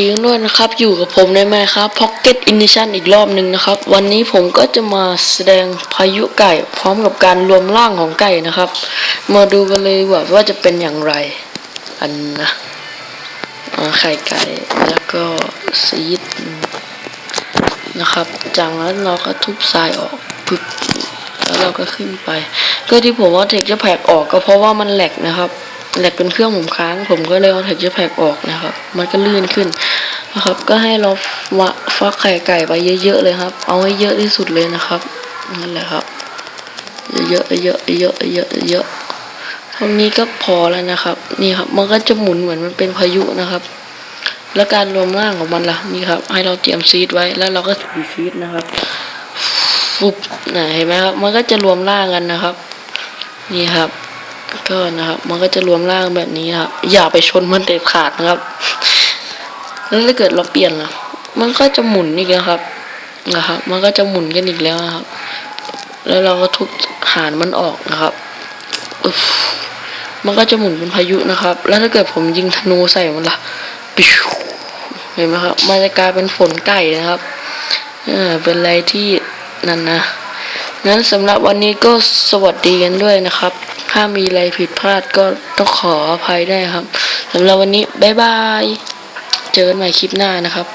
ดีกันด้วยนะครับอยู่กับผมในแม่ครับ Pocket Edition อีกรอบหนึ่งนะครับ วันนี้ผมก็จะมาแสดงพายุไก่ พร้อมกับการรวมร่างของไก่นะครับ มาดูกันเลยว่าว่าจะเป็นอย่างไร อันนะไข่ไก่แล้วก็ซีดนะครับ จากนั้นเราก็ทุบทรายออกปึ๊บแล้วเราก็ขึ้นไป ก็ที่ผมว่าเทคจะแพกออกก็เพราะว่ามันแหลกนะครับ แหลกเป็นเครื่องผมค้าง ผมก็เลยเอาเทคจะแพกออกนะครับ มันก็ลื่นขึ้นนะครับ ก็ให้เราวะฟักไข่ไก่ไปเยอะๆเลยครับ เอาให้เยอะที่สุดเลยนะครับนั่นแหละครับ เยอะๆเยอะๆเยอะๆเยอะๆเยอะเท่านี้ก็พอแล้วนะครับ นี่ครับ มันก็จะหมุนเหมือนมันเป็นพายุนะครับ แล้วการรวมร่างของมันล่ะ นี่ครับ ให้เราเตรียมซีดไว้ แล้วเราก็ถือซีดนะครับฟุบนะเห็นไหมครับ มันก็จะรวมร่างกันนะครับ นี่ครับ ก็นะครับ มันก็จะรวมร่างแบบนี้นะครับ อย่าไปชนมันเด็ดขาดนะครับ แล้วถ้าเกิดเราเปลี่ยนล่ะ มันก็จะหมุนอีกแล้วครับ นะครับ มันก็จะหมุนกันอีกแล้วนะครับ แล้วเราก็ทุบหานมันออกนะครับมันก็จะหมุนเป็นพายุนะครับ แล้วถ้าเกิดผมยิงธนูใส่มันล่ะปิวเห็นไหมครับ มันจะกลายเป็นฝนไก่นะครับ เออเป็นอะไรที่นั่นนะนั้นสำหรับวันนี้ก็สวัสดีกันด้วยนะครับ ถ้ามีอะไรผิดพลาดก็ต้องขออภัยได้ครับสำหรับวันนี้บ๊ายบาย เจอกันใหม่คลิปหน้านะครับ